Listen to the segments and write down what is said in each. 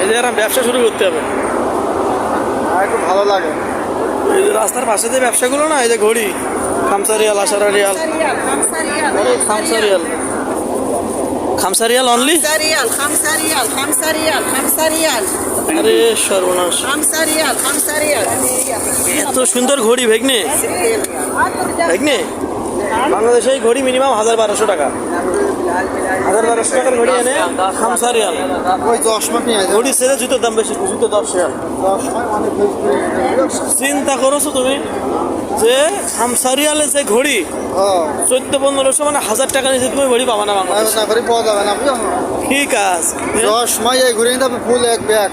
এই যে এরকম ব্যবসা শুরু করতে হবে। একটু ভালো লাগে। এই যে রাস্তার পাশে যে ব্যবসাগুলো না এই যে ঘড়ি খামসারিয়াল আশারারিয়াল। খামসারিয়াল। খামসারিয়াল অনলি খামসারিয়াল খামসারিয়াল খামসারিয়াল খামসারিয়াল। খামসারিয়াল খামসারিয়াল। এত সুন্দর ঘড়ি ভেগনে। ভেগনে? বাংলাদেশে এই ঘড়ি মিনিমাম হাজার বারোশো টাকা। হাজার বারোশো টাকার ঘড়ি এনে খামসা রিয়াল ওই নিয়ে ঘড়ি ছেড়ে জুতোর দাম বেশি জুতো দশ রিয়াল চিন্তা করছ তুমি যে খামসা রিয়ালে যে ঘড়ি হ্যাঁ। চোদ্দ পনেরোশো মানে হাজার টাকা নিচে তুমি ঘড়ি পাবা না বাংলাদেশ। না করে পাওয়া যাবে না ঠিক আছে। চশমায় এই ঘুরে নিতে ফুল এক ব্যাগ।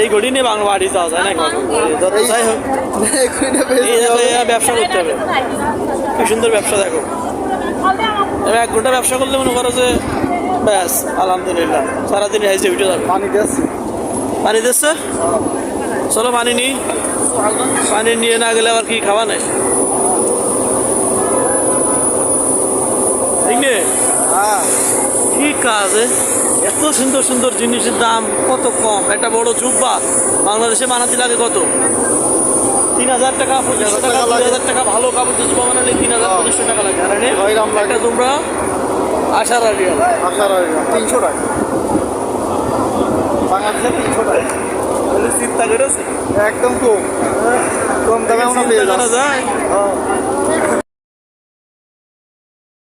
এই ঘড়ি নিয়ে বাংলা বাড়ি যাওয়া যায় না যাই হোক। ব্যবসা করতে হবে। কি সুন্দর ব্যবসা দেখো। এবার এক ঘণ্টা ব্যবসা করলে মনে করো যে ব্যাস আলহামদুলিল্লাহ সারাদিন হাইজে উঠে যাবে। পানি দিয়েছি। পানি দিচ্ছে চলো পানি নিই পানি নিয়ে না গেলে আবার কি খাওয়া নাই? ঠিক নেই হ্যাঁ। কি কাজ? এত সুন্দর সুন্দর জিনিসের দাম কত কম? একটা বড় জুব্বা। বাংলাদেশে বানাতে লাগে কত? তিন হাজার টাকা পঁচিশশো টাকা দুই হাজার টাকা ভালো কাপড় জুব্বা বানালে তিন হাজার হ্যাঁ। পঁচিশশো টাকা লাগে। আর। একটা তোমরা আশার আগে আশার রয়ে তিনশো টাকা। বাংলাদেশে তিনশো টাকা। চিন্তা করেছে একদম কম। কম দামে আমরা পেয়ে যায়। হ্যাঁ।